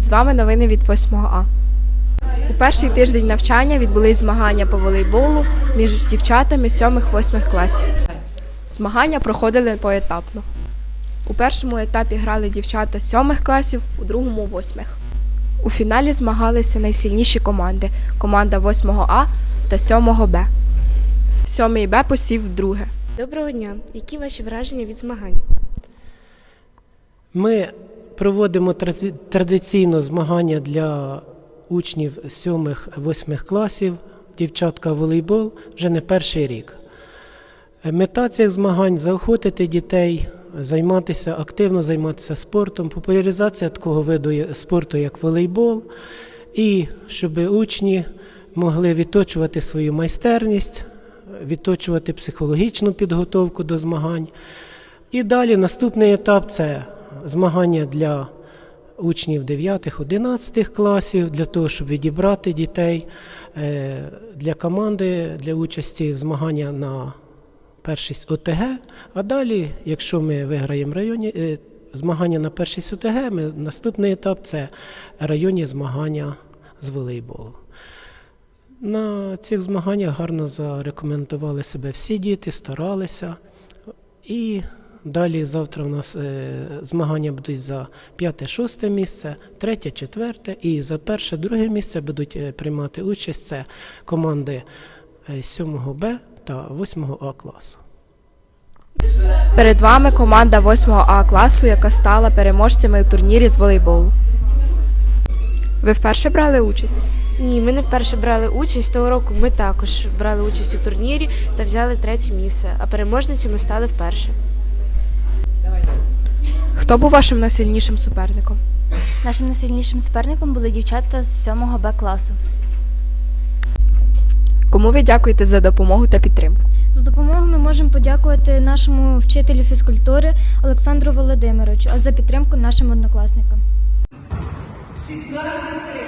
З вами новини від 8 А. У перший тиждень навчання відбулись змагання по волейболу між дівчатами 7-8 класів. Змагання проходили поетапно. У першому етапі грали дівчата 7 класів, у другому 8. У фіналі змагалися найсильніші команди команда 8 А та 7 Б. 7 Б посів вдруге. Доброго дня. Які ваші враження від змагань? Ми проводимо тради- традиційно змагання для учнів 7-8 класів, дівчатка волейбол вже не перший рік. Мета цих змагань заохотити дітей, займатися, активно займатися спортом, популяризація такого виду спорту, як волейбол, і щоб учні могли відточувати свою майстерність, відточувати психологічну підготовку до змагань. І далі наступний етап це змагання для учнів 9-11 класів, для того, щоб відібрати дітей е, для команди для участі в змагання на першість ОТГ. А далі, якщо ми виграємо районі, е, змагання на першість ОТГ, ми, наступний етап це районні змагання з волейболу. На цих змаганнях гарно зарекомендували себе всі діти, старалися. І далі завтра у нас е, змагання будуть за п'яте-шосте місце, третє, четверте. І за перше, друге місце будуть е, приймати участь це команди 7 Б та 8 А класу. Перед вами команда 8 А класу, яка стала переможцями у турнірі з волейболу. Ви вперше брали участь? Ні, ми не вперше брали участь. Того року ми також брали участь у турнірі та взяли третє місце, а переможницями стали вперше. Хто був вашим найсильнішим суперником? Нашим найсильнішим суперником були дівчата з 7 Б класу. Кому ви дякуєте за допомогу та підтримку? За допомогу ми можемо подякувати нашому вчителю фізкультури Олександру Володимировичу, а за підтримку нашим однокласникам. 16